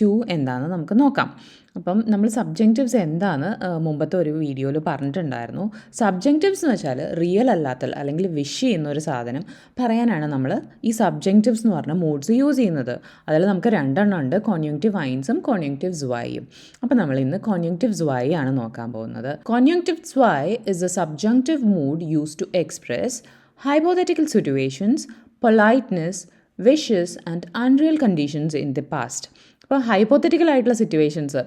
To എന്താണെന്ന് നമുക്ക് നോക്കാം. അപ്പം നമ്മൾ സബ്ജക്റ്റീവ്സ് എന്താണ് മുമ്പത്തെ ഒരു വീഡിയോയിൽ പറഞ്ഞിട്ടുണ്ടായിരുന്നു. സബ്ജക്റ്റീവ്സ് എന്ന് വെച്ചാൽ റിയൽ അല്ലാത്ത അല്ലെങ്കിൽ വിഷ് ചെയ്യുന്ന ഒരു സാധനം പറയാനാണ് നമ്മൾ ഈ സബ്ജക്റ്റീവ്സ് എന്ന് പറഞ്ഞ മൂഡ്സ് യൂസ് ചെയ്യുന്നത്. അതിൽ നമുക്ക് രണ്ടെണ്ണം ഉണ്ട് കോൺജങ്ക്റ്റീവ് വൈൻസും കോൺജങ്ക്റ്റീവ്സ് വൈയും അപ്പം നമ്മൾ ഇന്ന് കോൺജങ്ക്റ്റീവ്സ് വൈ ആണ് നോക്കാൻ പോകുന്നത്. കോൺജങ്ക്റ്റീവ്സ് Y is a subjunctive mood use to express hypothetical situations politeness wishes and unreal conditions in the past ഇപ്പോൾ ഹൈപ്പോത്തറ്റിക്കൽ ആയിട്ടുള്ള സിറ്റുവേഷൻസ്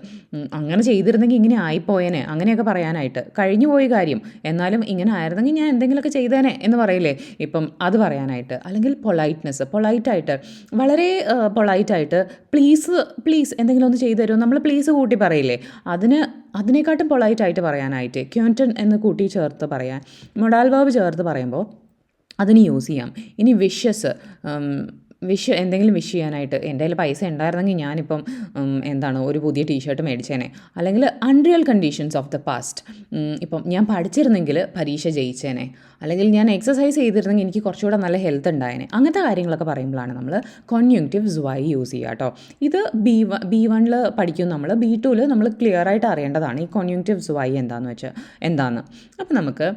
അങ്ങനെ ചെയ്തിരുന്നെങ്കിൽ ഇങ്ങനെ ആയിപ്പോയേനെ അങ്ങനെയൊക്കെ പറയാനായിട്ട്. കഴിഞ്ഞു പോയ കാര്യം എന്നാലും ഇങ്ങനെ ആയിരുന്നെങ്കിൽ ഞാൻ എന്തെങ്കിലുമൊക്കെ ചെയ്തേനെ എന്ന് പറയില്ലേ? ഇപ്പം അത് പറയാനായിട്ട്. അല്ലെങ്കിൽ പൊളൈറ്റ്നെസ് പൊളൈറ്റായിട്ട് വളരെ പൊളൈറ്റായിട്ട് പ്ലീസ് പ്ലീസ് എന്തെങ്കിലും ഒന്ന് ചെയ്തു തരുമോ? നമ്മൾ പ്ലീസ് കൂട്ടി പറയില്ലേ? അതിന് അതിനെക്കാട്ടും പൊളൈറ്റായിട്ട് പറയാനായിട്ട് ക്യൂന്റൺ എന്ന് കൂട്ടി ചേർത്ത് പറയാൻ മൊഡാൽ വേർബ് ചേർത്ത് പറയുമ്പോൾ അതിന് യൂസ് ചെയ്യാം. ഇനി വിഷസ് വിഷ് എന്തെങ്കിലും വിഷ് ചെയ്യാനായിട്ട് എന്റെ കയ്യിൽ പൈസ ഉണ്ടായിരുന്നെങ്കിൽ ഞാനിപ്പം എന്താണ് ഒരു പുതിയ ടീഷർട്ട് മേടിച്ചേനെ. അല്ലെങ്കിൽ unreal conditions of the past ഇപ്പം ഞാൻ പഠിച്ചിരുന്നെങ്കിൽ പരീക്ഷ ജയിച്ചേനെ. അല്ലെങ്കിൽ ഞാൻ എക്സസൈസ് ചെയ്തിരുന്നെങ്കിൽ എനിക്ക് കുറച്ചുകൂടെ നല്ല ഹെൽത്ത് ഉണ്ടായേനെ. അങ്ങനത്തെ കാര്യങ്ങളൊക്കെ പറയുമ്പോഴാണ് നമ്മൾ കോൺയൂങ്റ്റീവ്സ് വൈ യൂസ് ചെയ്യുക കേട്ടോ. ഇത് ബി വ ബി വണ്ണിൽ പഠിക്കും നമ്മൾ ബി ടുവിൽ നമ്മൾ ക്ലിയർ ആയിട്ട് അറിയേണ്ടതാണ് ഈ കോൺയൂങ്റ്റീവ്സ് വൈ എന്താണെന്ന് വെച്ചാൽ എന്താണ് അപ്പോൾ നമുക്ക്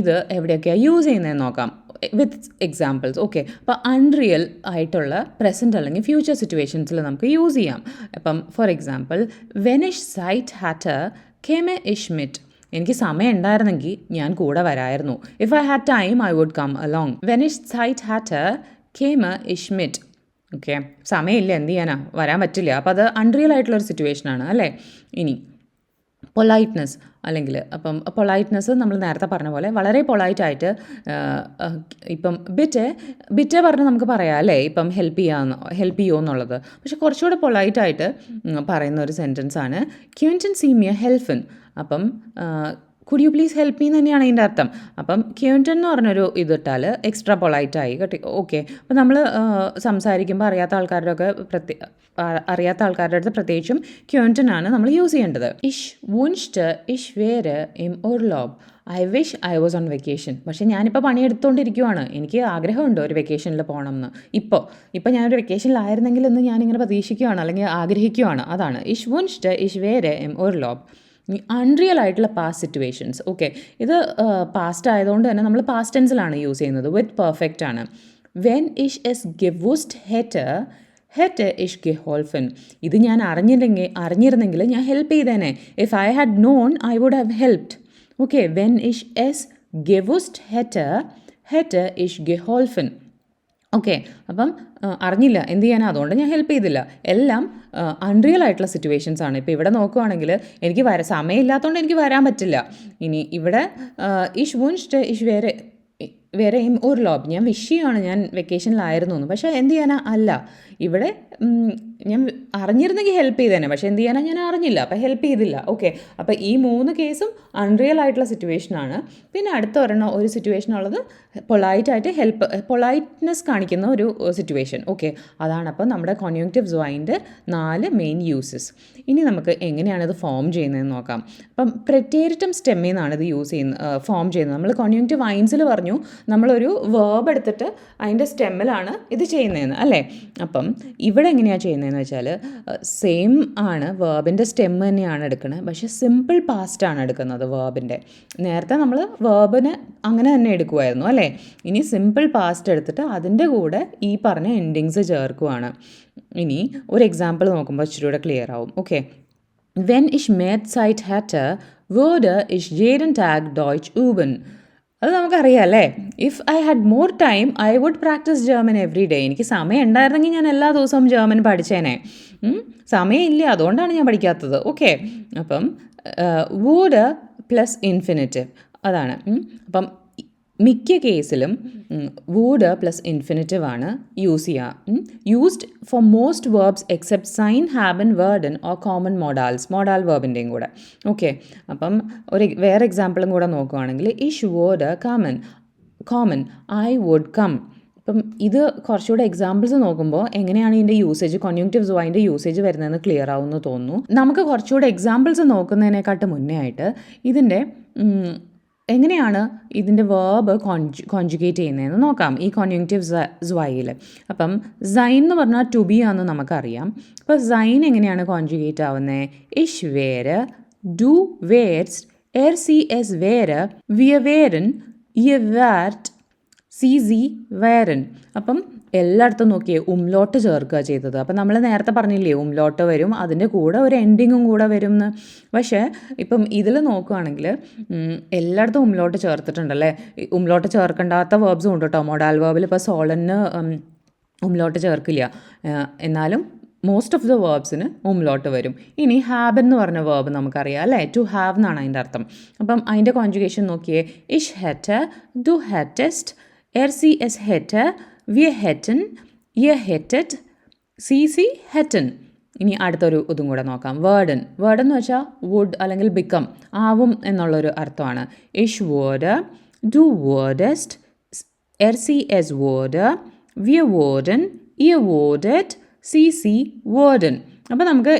ഇത് എവിടെയൊക്കെയാണ് യൂസ് ചെയ്യുന്നതെന്ന് നോക്കാം. വിത്ത് എക്സാമ്പിൾസ് ഓക്കെ അപ്പോൾ അൺറിയൽ ആയിട്ടുള്ള പ്രസന്റ് അല്ലെങ്കിൽ ഫ്യൂച്ചർ സിറ്റുവേഷൻസിൽ നമുക്ക് യൂസ് ചെയ്യാം. അപ്പം ഫോർ എക്സാമ്പിൾ വെനിഷ് സൈറ്റ് ഹാറ്റർ കെമെ ഇഷ്മിറ്റ് എനിക്ക് സമയം ഉണ്ടായിരുന്നെങ്കിൽ ഞാൻ കൂടെ വരായിരുന്നു. If I had time I would come along വെനിഷ് സൈറ്റ് ഹാറ്റർ കെമ ഇഷ്മിറ്റ് ഓക്കെ സമയമില്ല എന്ത് ചെയ്യാനാ? വരാൻ പറ്റില്ല. അപ്പോൾ അത് അൺറിയൽ ആയിട്ടുള്ളൊരു സിറ്റുവേഷനാണ് അല്ലേ? ഇനി പൊളൈറ്റ്നെസ് അല്ലെങ്കിൽ അപ്പം പൊളൈറ്റ്നെസ് നമ്മൾ നേരത്തെ പറഞ്ഞ പോലെ വളരെ പൊളൈറ്റായിട്ട് ഇപ്പം ബിറ്റ് ബിറ്റ് പറഞ്ഞ് നമുക്ക് പറയാം അല്ലേ? ഇപ്പം ഹെൽപ്പ് ചെയ്യാമെന്ന് ഹെൽപ്പ് ചെയ്യുമോ എന്നുള്ളത്. പക്ഷെ കുറച്ചുകൂടെ പൊളൈറ്റായിട്ട് പറയുന്ന ഒരു സെന്റൻസാണ് ക്യൂന്റൻ സീമിയ ഹെൽഫിൻ. അപ്പം could you please help me തന്നെയാണ് അതിന്റെ അർത്ഥം. അപ്പം ക്യൂന്റൻ എന്ന് പറഞ്ഞൊരു ഇതിട്ടാൽ എക്സ്ട്രാ പൊളൈറ്റായി കേട്ടോ ഓക്കെ അപ്പം നമ്മൾ സംസാരിക്കുമ്പോൾ അറിയാത്ത ആൾക്കാരുടെ ഒക്കെ പ്രത്യേക അറിയാത്ത ആൾക്കാരുടെ അടുത്ത് പ്രത്യേകിച്ചും ക്യൂന്റൻ ആണ് നമ്മൾ യൂസ് ചെയ്യേണ്ടത്. ഇഷ് വുൻസ്റ്റ് ഇഷ് വേര് ഇം ഓർലോബ് I wish I was on vacation പക്ഷേ ഞാനിപ്പോൾ പണിയെടുത്തുകൊണ്ടിരിക്കുവാണ്. എനിക്ക് ആഗ്രഹമുണ്ട് ഒരു വെക്കേഷനിൽ പോകണം എന്ന് ഇപ്പോൾ ഇപ്പോൾ ഞാനൊരു വെക്കേഷനിലായിരുന്നെങ്കിൽ എന്ന് ഞാനിങ്ങനെ പ്രതീക്ഷിക്കുകയാണ് അല്ലെങ്കിൽ ആഗ്രഹിക്കുകയാണ് അതാണ്. ഇഷ് വുൻസ്റ്റ് ഇഷ് വേര് ഇം ഓർലോബ് അൺറിയൽ ആയിട്ടുള്ള പാസ്റ്റ് സിറ്റുവേഷൻസ് ഓക്കെ ഇത് പാസ്റ്റ് ആയതുകൊണ്ട് തന്നെ നമ്മൾ പാസ്റ്റ് ടെൻസിലാണ് യൂസ് ചെയ്യുന്നത്. വിത്ത് പെർഫെക്റ്റ് ആണ്. വെൻ ഇഷ് എസ് ഗെവുസ്റ്റ് ഹെറ്റർ ഹെറ്റ് ഇഷ് ഗെഹോൾഫൻ ഇത് ഞാൻ അറിഞ്ഞിരുന്നെങ്കിൽ അറിഞ്ഞിരുന്നെങ്കിൽ ഞാൻ help ചെയ്തേനെ. If I had known I would have helped okay when ഇഷ് എസ് ഗെവുസ്റ്റ് ഹെറ്റർ ഹെറ്റ് ഇഷ് ഗെഹോൾഫൻ ഓക്കെ അപ്പം അറിഞ്ഞില്ല. എന്ത് ചെയ്യാനാ? അതുകൊണ്ട് ഞാൻ ഹെൽപ്പ് ചെയ്തില്ല. എല്ലാം അൺറിയൽ ആയിട്ടുള്ള സിറ്റുവേഷൻസ് ആണ്. ഇപ്പോൾ ഇവിടെ നോക്കുവാണെങ്കിൽ എനിക്ക് വര സമയമില്ലാത്തതുകൊണ്ട് എനിക്ക് വരാൻ പറ്റില്ല. ഇനി ഇവിടെ ഇഷ് വുൻസ്റ്റ് ഇഷ് വേറെ വേറെ ഒരു ലോബ് ഞാൻ വിഷ് ചെയ്യുകയാണ് ഞാൻ വെക്കേഷനിലായിരുന്നു പക്ഷേ എന്ത് ചെയ്യാനാ? അല്ല. ഇവിടെ ഞാൻ അറിഞ്ഞിരുന്നെങ്കിൽ ഹെൽപ്പ് ചെയ്തേനെ പക്ഷേ എന്ത് ചെയ്യാനാണ് ഞാൻ അറിഞ്ഞില്ല അപ്പോൾ ഹെൽപ്പ് ചെയ്തില്ല. ഓക്കെ അപ്പോൾ ഈ മൂന്ന് കേസും അൺറിയൽ ആയിട്ടുള്ള സിറ്റുവേഷൻ ആണ്. പിന്നെ അടുത്ത ഒരെണ്ണം ഒരു സിറ്റുവേഷൻ ഉള്ളത് പൊളൈറ്റായിട്ട് ഹെൽപ്പ് പൊളൈറ്റ്നെസ് കാണിക്കുന്ന ഒരു സിറ്റുവേഷൻ ഓക്കെ അതാണ് അപ്പോൾ നമ്മുടെ കോൺയൂക്റ്റീവ് വൈന്റെ നാല് മെയിൻ യൂസസ് ഇനി നമുക്ക് എങ്ങനെയാണ് ഇത് ഫോം ചെയ്യുന്നതെന്ന് നോക്കാം. അപ്പം പ്രറ്റേരിറ്റം സ്റ്റെമ്മിൽ നിന്നാണ് ഇത് യൂസ് ചെയ്യുന്നത് ഫോം ചെയ്യുന്നത്. നമ്മൾ കോൺയൂക്റ്റീവ് വൈൻസിൽ പറഞ്ഞു നമ്മളൊരു വേർബ് എടുത്തിട്ട് അതിന്റെ സ്റ്റെമ്മിലാണ് ഇത് ചെയ്യുന്നതെന്ന് അല്ലേ? അപ്പം ഇവിടെ എങ്ങനെയാണ് ചെയ്യുന്നതെന്ന് വെച്ചാൽ സെയിം ആണ് വേർബിന്റെ സ്റ്റെം തന്നെയാണ് എടുക്കുന്നത് പക്ഷേ സിമ്പിൾ പാസ്റ്റ് ആണ് എടുക്കുന്നത് വേർബിന്റെ നേരത്തെ നമ്മൾ വേർബിന് അങ്ങനെ തന്നെ എടുക്കുമായിരുന്നു അല്ലേ? ഇനി സിമ്പിൾ പാസ്റ്റ് എടുത്തിട്ട് അതിന്റെ കൂടെ ഈ പറഞ്ഞ എൻഡിങ്സ് ചേർക്കുവാണ്. ഇനി ഒരു എക്സാമ്പിൾ നോക്കുമ്പോൾ ഇച്ചിരി കൂടെ ക്ലിയർ ആവും. ഓക്കെ വെൻ ഇഷ് mehr സൈറ്റ് hätte, വേർഡ് ഇഷ് jeden ടാഗ് Deutsch üben. അത് നമുക്കറിയാം അല്ലേ? If I had more time I would practise German every day എനിക്ക് സമയം ഉണ്ടായിരുന്നെങ്കിൽ ഞാൻ എല്ലാ ദിവസവും ജർമ്മൻ പഠിച്ചേനെ. സമയമില്ല അതുകൊണ്ടാണ് ഞാൻ പഠിക്കാത്തത്. ഓക്കെ അപ്പം വൂഡ് പ്ലസ് ഇൻഫിനിറ്റീവ് അതാണ്. അപ്പം മിക്ക കേസിലും വൂഡ് പ്ലസ് ഇൻഫിനിറ്റീവ് ആണ് യൂസ് ചെയ്യുക used for most verbs except sign ഹാബൻ വേർഡൻ ഓർ കോമൺ മോഡാൽസ് മോഡാൽ വേർബിന്റെയും കൂടെ. ഓക്കെ അപ്പം ഒരു വേറെ എക്സാമ്പിളും കൂടെ നോക്കുവാണെങ്കിൽ ഇഷ് വേർഡ് കമൻ കോമൺ ഐ വുഡ് കം ഇപ്പം ഇത് കുറച്ചുകൂടെ എക്സാമ്പിൾസ് നോക്കുമ്പോൾ എങ്ങനെയാണ് ഇതിന്റെ യൂസേജ് കൊന്യൂങ്റ്റീവ് അതിന്റെ യൂസേജ് വരുന്നതെന്ന് ക്ലിയർ ആവുമെന്ന് തോന്നുന്നു. നമുക്ക് കുറച്ചുകൂടെ എക്സാമ്പിൾസ് നോക്കുന്നതിനെക്കാട്ട് മുന്നേ ആയിട്ട് ഇതിന്റെ എങ്ങനെയാണ് ഇതിന്റെ വേർബ് കോൺജു കോൺജുഗേറ്റ് ചെയ്യുന്നതെന്ന് നോക്കാം. ഈ കോൺയുങ്റ്റീവ് സ്വായിൽ അപ്പം സൈൻ എന്ന് പറഞ്ഞാൽ ടു ബി ആണെന്ന് നമുക്കറിയാം. അപ്പോൾ സൈൻ എങ്ങനെയാണ് കോൺജുഗേറ്റ് ആവുന്നത് ഇഷ് വേര് ഡു വേർസ് എർ സി എസ് വേര് വിയ വേരൻ ഇയ വേർട്ട് സി സി വേരൻ അപ്പം എല്ലായിടത്തും നോക്കിയേ ഉംലോട്ട് ചേർക്കുക ചെയ്തത്. അപ്പം നമ്മൾ നേരത്തെ പറഞ്ഞില്ലേ ഉംലോട്ട് വരും അതിന്റെ കൂടെ ഒരു എൻഡിങ്ങും കൂടെ വരും എന്ന് പക്ഷേ ഇപ്പം ഇതിൽ നോക്കുകയാണെങ്കിൽ എല്ലായിടത്തും ഉംലോട്ട് ചേർത്തിട്ടുണ്ടല്ലേ? ഉംലോട്ട് ചേർക്കേണ്ടാത്ത വേർബ്സും ഉണ്ട് കേട്ടോ മൊഡാൽ വേർബിൽ ഇപ്പോൾ സോളന് ഉംലോട്ട് ചേർക്കില്ല. എന്നാലും മോസ്റ്റ് ഓഫ് ദ വേർബ്സിന് ഉംലോട്ട് വരും. ഇനി ഹാബ് എന്ന് പറഞ്ഞ വേർബ് നമുക്കറിയാം അല്ലേ? ടു ഹാവ് എന്നാണ് അതിന്റെ അർത്ഥം. അപ്പം അതിന്റെ കോൺജുഗേഷൻ നോക്കിയേ ഇഷ് ഹെറ്റ് ഡു ഹെറ്റസ്റ്റ് എർ സി എസ് ഹെറ്റ് വിയ ഹെറ്റൻ യ ഹെറ്റഡ് സി സി ഹെറ്റൻ. ഇനി അടുത്തൊരു ഇതും കൂടെ നോക്കാം. വേർഡൻ. വേർഡ് എന്ന് വെച്ചാൽ വുഡ് അല്ലെങ്കിൽ ബിക്കം ആവും എന്നുള്ളൊരു അർത്ഥമാണ്. ഇഷ് വേർഡ് ഡു വേർഡസ്റ്റ് എർ സി എസ് വേർഡ് വിയ വേർഡൻ ഇയ വേർഡഡ് സി സി വേർഡൻ. അപ്പോൾ നമുക്ക്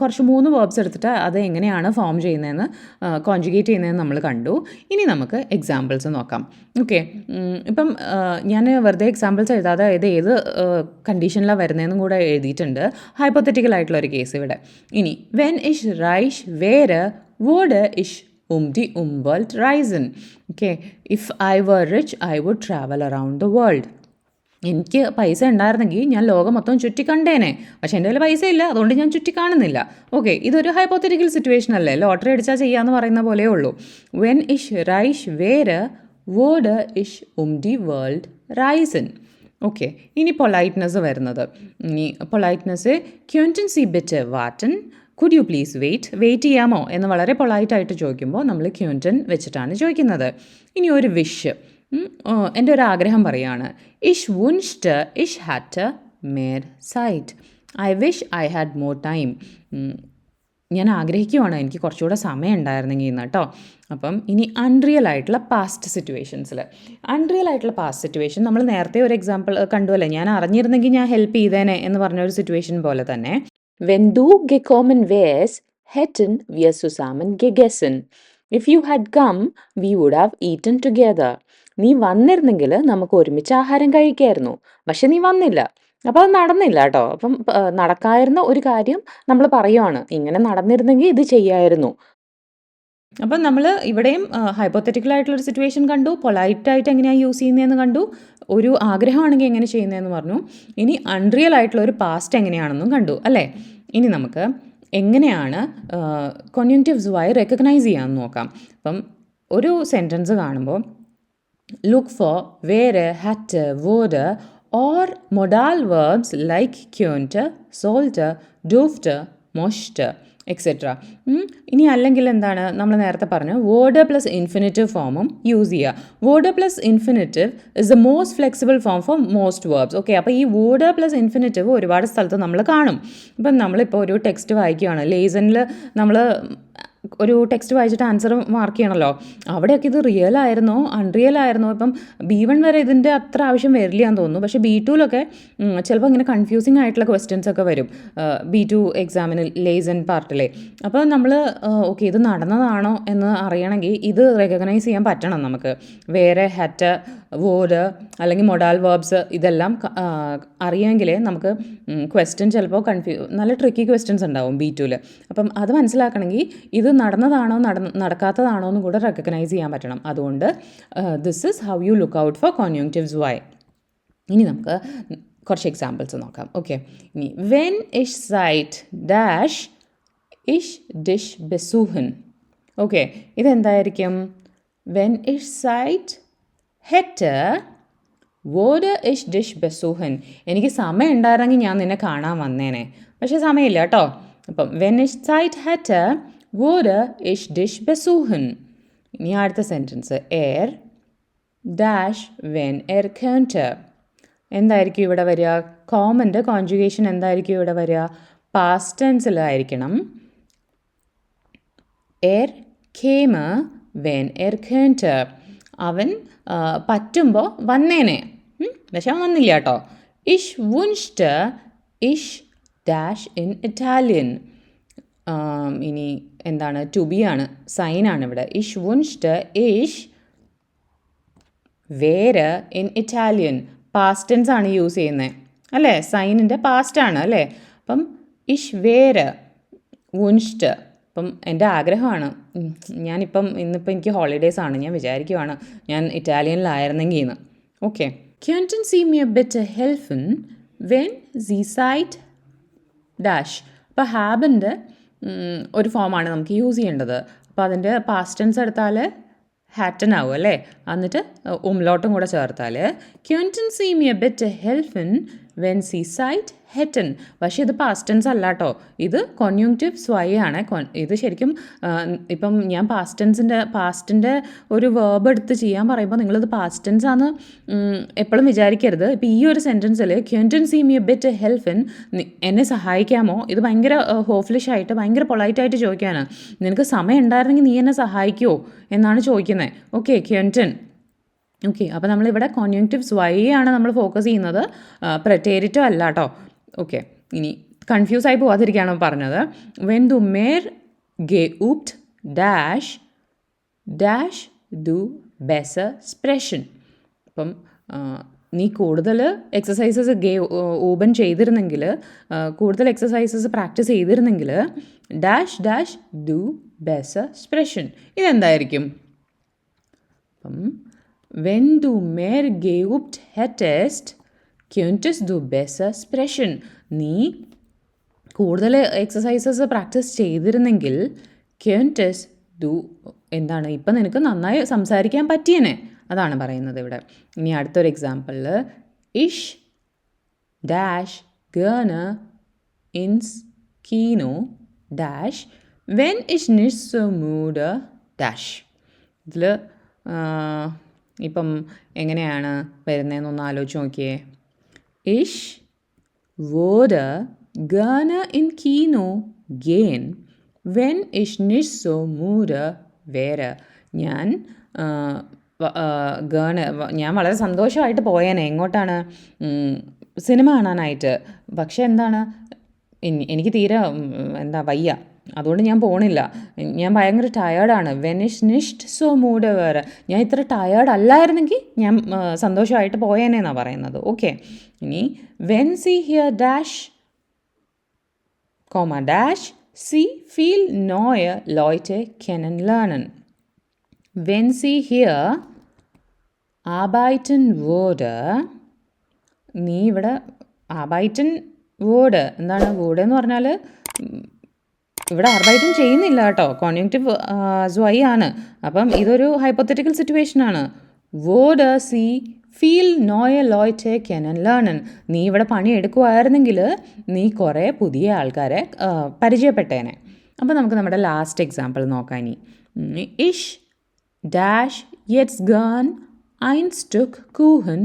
കുറച്ച് മൂന്ന് വേർബ്സ് എടുത്തിട്ട് അത് എങ്ങനെയാണ് ഫോം ചെയ്യുന്നതെന്ന് കോൺജുഗേറ്റ് ചെയ്യുന്നതെന്ന് നമ്മൾ കണ്ടു ഇനി നമുക്ക് എക്സാമ്പിൾസ് നോക്കാം ഓക്കെ ഇപ്പം ഞാൻ വെറുതെ എക്സാമ്പിൾസ് എഴുതാതെ ഇത് ഏത് കണ്ടീഷനിലാണ് വരുന്നതെന്നും കൂടെ എഴുതിയിട്ടുണ്ട് ഹൈപ്പത്തറ്റിക്കൽ ആയിട്ടുള്ള ഒരു കേസ് ഇവിടെ ഇനി വെൻ ഇഷ് റൈഷ് വേര് വേർഡ് ഇഷ് um die Umwelt reisen. Okay, if I were rich, I would travel around the world. എനിക്ക് പൈസ ഉണ്ടായിരുന്നെങ്കിൽ ഞാൻ ലോകം മൊത്തം ചുറ്റി കണ്ടേനെ പക്ഷെ എന്റെ കയ്യിൽ പൈസ ഇല്ല അതുകൊണ്ട് ഞാൻ ചുറ്റി കാണുന്നില്ല ഓക്കെ ഇതൊരു ഹൈപ്പോത്തറ്റിക്കൽ സിറ്റുവേഷൻ അല്ലേ? ലോട്ടറി അടിച്ചാൽ ചെയ്യാമെന്ന് പറയുന്ന പോലെ ഉള്ളൂ. വെൻ ഇഷ് റൈഷ് വേര് വേർഡ് ഇഷ് ഉം ഡി വേൾഡ് റൈസൻ ഓക്കെ ഇനി പൊളൈറ്റ്നസ് വരുന്നത്. ഇനി പൊളൈറ്റ്നസ് ക്യൂന്റൻ സി ബെറ്റ് വാട്ടൻ could you please wait wait ചെയ്യാമോ? എന്ന് വളരെ പൊളൈറ്റായിട്ട് ചോദിക്കുമ്പോൾ നമ്മൾ ക്യൂന്റൻ വെച്ചിട്ടാണ് ചോദിക്കുന്നത്. ഇനി ഒരു വിഷ് എന്റെ ഒരു ആഗ്രഹം പറയാണ്. ഇഷ് വുൻസ്റ്റ് ഇഷ് ഹാറ്റ് മേർ site. I wish I had more time. ഞാൻ ആഗ്രഹിക്കുവാണ്. എനിക്ക് കുറച്ചുകൂടെ സമയം ഉണ്ടായിരുന്നെങ്കിൽ ഇന്ന് കേട്ടോ. അപ്പം ഇനി അൺറിയൽ ആയിട്ടുള്ള പാസ്റ്റ് സിറ്റുവേഷൻസിൽ അൺറിയൽ ആയിട്ടുള്ള പാസ്റ്റ് സിറ്റുവേഷൻ നമ്മൾ നേരത്തെ ഒരു എക്സാമ്പിൾ കണ്ടുവല്ലേ? ഞാൻ അറിഞ്ഞിരുന്നെങ്കിൽ ഞാൻ ഹെൽപ്പ് ചെയ്തേനെ എന്ന് പറഞ്ഞ ഒരു സിറ്റുവേഷൻ പോലെ തന്നെ. വെൻ ദു ഗെക്കോമൻ വേസ് ഹെറ്റൻ വിയ സുസാമൻ ഗെഗസൻ if you had come we would have eaten together. നീ വന്നിരുന്നെങ്കിൽ നമുക്ക് ഒരുമിച്ച് ആഹാരം കഴിക്കായിരുന്നു. പക്ഷെ നീ വന്നില്ല. അപ്പോൾ അത് നടന്നില്ല കേട്ടോ. അപ്പം നടക്കായിരുന്ന ഒരു കാര്യം നമ്മൾ പറയുവാണ്. ഇങ്ങനെ നടന്നിരുന്നെങ്കിൽ ഇത് ചെയ്യായിരുന്നു. അപ്പം നമ്മൾ ഇവിടെയും ഹൈപ്പോത്തറ്റിക്കൽ ആയിട്ടുള്ളൊരു സിറ്റുവേഷൻ കണ്ടു. പൊലൈറ്റായിട്ട് എങ്ങനെയാണ് യൂസ് ചെയ്യുന്നതെന്ന് കണ്ടു. ഒരു ആഗ്രഹമാണെങ്കിൽ എങ്ങനെ ചെയ്യുന്നതെന്ന് പറഞ്ഞു. ഇനി അൺറിയൽ ആയിട്ടുള്ള ഒരു പാസ്റ്റ് എങ്ങനെയാണെന്നും കണ്ടു അല്ലേ? ഇനി നമുക്ക് എങ്ങനെയാണ് കൊന്യൂങ്റ്റീവ്സുമായി റെക്കഗ്നൈസ് ചെയ്യാമെന്ന് നോക്കാം. അപ്പം ഒരു സെന്റൻസ് കാണുമ്പോൾ look for wäre, hätte, would, or modal verbs like könnte, sollte, durfte, möchte etcetera ഇനി അല്ലെങ്കിൽ എന്താണ്? നമ്മൾ നേരത്തെ പറഞ്ഞു വേർഡ് പ്ലസ് ഇൻഫിനിറ്റീവ് ഫോമും യൂസ് ചെയ്യുക. Word plus infinitive is the most flexible form for most verbs okay അപ്പോൾ ഈ വേർഡ് പ്ലസ് ഇൻഫിനിറ്റീവ് ഒരുപാട് സ്ഥലത്ത് നമ്മൾ കാണും. ഇപ്പം നമ്മളിപ്പോൾ ഒരു ടെക്സ്റ്റ് വായിക്കുകയാണ് ലേസനിൽ നമ്മൾ ഒരു ടെക്സ്റ്റ് വായിച്ചിട്ട് ആൻസർ മാർക്ക് ചെയ്യണമല്ലോ അവിടെയൊക്കെ ഇത് റിയൽ ആയിരുന്നോ? അൺറിയൽ ആയിരുന്നോ? ഇപ്പം ബി വൺ വരെ ഇതിന്റെ അത്ര ആവശ്യം വരില്ല എന്ന് തോന്നുന്നു. പക്ഷേ ബി ടുവിലൊക്കെ ചിലപ്പോൾ ഇങ്ങനെ കൺഫ്യൂസിങ് ആയിട്ടുള്ള ക്വസ്റ്റ്യൻസ് ഒക്കെ വരും. ബി ടു എക്സാമിന് ലേസൺ പാർട്ടിലെ അപ്പോൾ നമ്മൾ ഓക്കെ ഇത് നടന്നതാണോ എന്ന് അറിയണമെങ്കിൽ ഇത് റെക്കഗ്നൈസ് ചെയ്യാൻ പറ്റണം നമുക്ക്. വേറെ ഹാറ്റ് വേർഡ് അല്ലെങ്കിൽ മൊഡാൽ വേർബ്സ് ഇതെല്ലാം അറിയാമെങ്കിലേ നമുക്ക് ക്വസ്റ്റ്യൻ ചിലപ്പോൾ കൺഫ്യൂ നല്ല ട്രിക്കി ക്വസ്റ്റ്യൻസ് ഉണ്ടാവും ബി ടുവിൽ അപ്പം അത് മനസ്സിലാക്കണമെങ്കിൽ ഇത് നടന്നതാണോ നട നടക്കാത്തതാണോ എന്ന് കൂടെ റെക്കഗ്നൈസ് ചെയ്യാൻ പറ്റണം. അതുകൊണ്ട് this is how you look out for കോൺയൂങ്റ്റീവ്സ് വൈ ഇനി നമുക്ക് കുറച്ച് എക്സാമ്പിൾസ് നോക്കാം. ഓക്കെ ഇനി വെൻ ഇഷ് സൈറ്റ് ഡാഷ് ഇഷ് ഡിഷ് ബെസൂഹൻ ഓക്കെ ഇതെന്തായിരിക്കും? വെൻ ഇഷ് സൈറ്റ് ഹെറ്റ് വോഡ് ഇഷ് ഡിഷ് ബസൂഹൻ എനിക്ക് സമയം ഉണ്ടായിരുന്നെങ്കിൽ ഞാൻ നിന്നെ കാണാൻ വന്നേനെ. പക്ഷേ സമയമില്ല കേട്ടോ. അപ്പം വെൻ ഇഷ് സൈറ്റ് ഹെറ്റ് വോഡ് ഇഷ് ഡിഷ് ബസൂഹൻ ഇനി അടുത്ത സെന്റൻസ് എയർ ഡാഷ് വെൻ എർ കേൺറ്റർ എന്തായിരിക്കും ഇവിടെ വരിക? കോമന്റെ കോൺജുഗേഷൻ എന്തായിരിക്കും ഇവിടെ വരിക? പാസ്റ്റ് ടെൻസിലായിരിക്കണം എർ കേമ വെൻ എർ കേൺറ്റർ അവൻ പറ്റുമ്പോൾ വന്നേനെ. പക്ഷെ അവൻ വന്നില്ല കേട്ടോ. ഇഷ് വുൻസ്റ്റ് ഇഷ് ഡാഷ് ഇൻ ഇറ്റാലിയൻ ഇനി എന്താണ്? ടു ബി ആണ്. സൈനാണ് ഇവിടെ. ഇഷ് വുൻസ്റ്റ് ഇഷ് വേര് ഇൻ ഇറ്റാലിയൻ പാസ്റ്റ് ടെൻസ് ആണ് യൂസ് ചെയ്യുന്നത് അല്ലേ? സൈനിന്റെ പാസ്റ്റ് ആണ് അല്ലേ? അപ്പം ഇഷ് വേര് വുൻസ്റ്റ് അപ്പം എന്റെ ആഗ്രഹമാണ്. ഞാനിപ്പം ഇന്നിപ്പം എനിക്ക് ഹോളിഡേയ്സ് ആണ് ഞാൻ വിചാരിക്കുവാണ് ഞാൻ ഇറ്റാലിയനിലായിരുന്നെങ്കിൽ എന്ന് ഓക്കെ ക്യാന്റൻ സീ മി എ ബെറ്റർ ഹെൽഫിൻ വെൻ സീ സൈറ്റ് ഡാഷ് അപ്പോൾ ഹാബിന്റെ ഒരു ഫോമാണ് നമുക്ക് യൂസ് ചെയ്യേണ്ടത്. അപ്പോൾ അതിന്റെ പാസ്റ്റൻസ് എടുത്താൽ ഹാറ്റൻ ആവും അല്ലേ? എന്നിട്ട് ഉംലോട്ടും കൂടെ ചേർത്താൽ ക്യാന്റൻ സീ മി എ ബെറ്റ് ഹെൽഫിൻ വെൻ സി സൈറ്റ് ഹെറ്റൻ പക്ഷേ ഇത് പാസ്റ്റ് ടെൻസ് അല്ല കേട്ടോ ഇത് കൊന്യൂങ്റ്റീവ് സ്വൈ ആണ് കൊൻ- ഇത് ശരിക്കും ഇപ്പം ഞാൻ പാസ്റ്റ് ടെൻസിന്റെ പാസ്റ്റിന്റെ ഒരു വേർബ് എടുത്ത് ചെയ്യാൻ പറയുമ്പോൾ നിങ്ങളിത് പാസ്റ്റ് ടെൻസ് ആണ് എപ്പോഴും വിചാരിക്കരുത്. ഇപ്പോൾ ഈ ഒരു സെന്റൻസിൽ ക്യൂന്റൻ സീ മി ബെറ്റ് ഹെൽപ്പ് ഇൻ എന്നെ സഹായിക്കാമോ? ഇത് ഭയങ്കര ഹോഫ്ലിഷ് ആയിട്ട് ഭയങ്കര പൊളൈറ്റായിട്ട് ചോദിക്കാനാണ്. നിനക്ക് സമയം ഉണ്ടായിരുന്നെങ്കിൽ നീ എന്നെ സഹായിക്കുമോ എന്നാണ് ചോദിക്കുന്നത് ഓക്കെ ക്യൂന്റൻ ഓക്കെ അപ്പോൾ നമ്മളിവിടെ കോൺയൂങ്റ്റീവ്സ് വൈ ആണ് നമ്മൾ ഫോക്കസ് ചെയ്യുന്നത്. പ്രറ്റേരിറ്റോ അല്ല കേട്ടോ ഓക്കെ ഇനി കൺഫ്യൂസ് ആയി പോവാതിരിക്കുകയാണ് പറഞ്ഞത്. വെൻ ദു മേർ ഗെ ഉപ്റ്റ് ഡാഷ് ഡാഷ് ദു ബെസ സ്പ്രഷൻ അപ്പം നീ കൂടുതൽ എക്സസൈസസ് ഗേ ഓപ്പൺ ചെയ്തിരുന്നെങ്കിൽ കൂടുതൽ എക്സസൈസസ് പ്രാക്ടീസ് ചെയ്തിരുന്നെങ്കിൽ ഡാഷ് ഡാഷ് ദു ബെസ സ്പ്രഷൻ ഇതെന്തായിരിക്കും? അപ്പം വെൻ du mehr geübt hättest, könntest du besser sprechen. നീ കൂടുതൽ എക്സസൈസസ് പ്രാക്ടീസ് ചെയ്തിരുന്നെങ്കിൽ ക്യൂന്റസ് ദു എന്താണ്? ഇപ്പം നിനക്ക് നന്നായി സംസാരിക്കാൻ പറ്റിയനെ. അതാണ് പറയുന്നത് ഇവിടെ. ഇനി അടുത്തൊരു എക്സാമ്പിളിൽ ഇഷ് ഡാഷ് ഗേന ഇൻസ് കീനോ ഡാഷ് വെൻ ഇഷ് നിസ് മൂഡ് ഡാഷ്. ഇതിൽ ഇപ്പം എങ്ങനെയാണ് വരുന്നതെന്നൊന്ന് ആലോചിച്ച് നോക്കിയേ. ഇഷ് വോര ഗാന ഇൻ കീനോ ഗെയിൻ വെൻ ഇഷ് nicht മൂര വേര. ഞാൻ ഗേണ ഞാൻ വളരെ സന്തോഷമായിട്ട് പോയേനെ. എങ്ങോട്ടാണ് സിനിമ കാണാനായിട്ട്. പക്ഷേ എന്താണ് എനിക്ക് തീരെ എന്താ വയ്യ. അതുകൊണ്ട് ഞാൻ പോണില്ല. ഞാൻ ഭയങ്കര ടയേർഡാണ് വെനിഷ് നിഷ്ട് സോ മൂഡ് വേറെ ഞാൻ ഇത്ര ടയേർഡ് അല്ലായിരുന്നെങ്കിൽ ഞാൻ സന്തോഷമായിട്ട് പോയേനെന്നാണ് പറയുന്നത്. ഓക്കെ ഇനി വെൻ സി ഹിയർ ഡാഷ് കോമ ഡാഷ് സി ഫീൽ നോയ ലോയ്റ്റ് കെനൻ ലേണൻ വെൻ സി ഹിയർ ആബൈറ്റൻ വേർഡ് നീ ഇവിടെ ആബൈറ്റൻ വേർഡ് എന്താണ് വേർഡ് എന്ന് പറഞ്ഞാൽ ഇവിടെ ആർബൈറ്റും ചെയ്യുന്നില്ല കേട്ടോ. കോൺയുക്റ്റീവ് സ്വൈ ആണ്. അപ്പം ഇതൊരു ഹൈപ്പത്തറ്റിക്കൽ സിറ്റുവേഷൻ ആണ്. വേർഡ് സി ഫീൽ നോയ ലോയ്റ്റ് ആൻഡ് ലേണൻ നീ ഇവിടെ പണി എടുക്കുമായിരുന്നെങ്കിൽ നീ കുറേ പുതിയ ആൾക്കാരെ പരിചയപ്പെട്ടേനെ. അപ്പോൾ നമുക്ക് നമ്മുടെ ലാസ്റ്റ് എക്സാമ്പിൾ നോക്കാം ഇനി. ഇഷ് ഡാഷ് യെറ്റ്സ് ഗാൻ ഐൻ സ്റ്റുക്ക് കൂഹൻ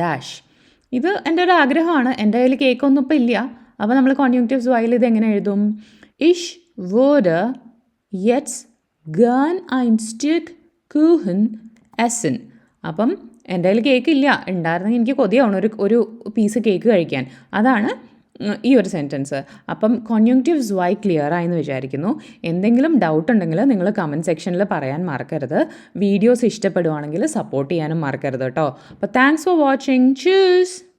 ഡാഷ്. ഇത് എന്റെ ഒരു ആഗ്രഹമാണ്. എന്റെ കയ്യിൽ കേക്കൊന്നും ഇപ്പം ഇല്ല. അപ്പോൾ നമ്മൾ കോൺയൂങ്റ്റീവ്സ് വായിൽ ഇത് എങ്ങനെ എഴുതും? ഇഷ് വേർഡ് jetzt ഗാൻ ഐൻ സ്റ്റുക്ക് കൂഹൻ എസൻ അപ്പം എന്റെ കയ്യിൽ കേക്ക് ഇല്ല. ഉണ്ടായിരുന്നെങ്കിൽ എനിക്ക് കൊതിയാവണം ഒരു ഒരു പീസ് കേക്ക് കഴിക്കാൻ. അതാണ് ഈ ഒരു സെന്റൻസ് അപ്പം കോൺയൂങ്റ്റീവ്സ് വൈ ക്ലിയർ ആയെന്ന് വിചാരിക്കുന്നു. എന്തെങ്കിലും ഡൗട്ട് ഉണ്ടെങ്കിൽ നിങ്ങൾ കമന്റ് സെക്ഷനിൽ പറയാൻ മറക്കരുത്. വീഡിയോസ് ഇഷ്ടപ്പെടുവാണെങ്കിൽ സപ്പോർട്ട് ചെയ്യാനും മറക്കരുത് കേട്ടോ. അപ്പോൾ താങ്ക്സ് ഫോർ വാച്ചിങ് ചൂസ്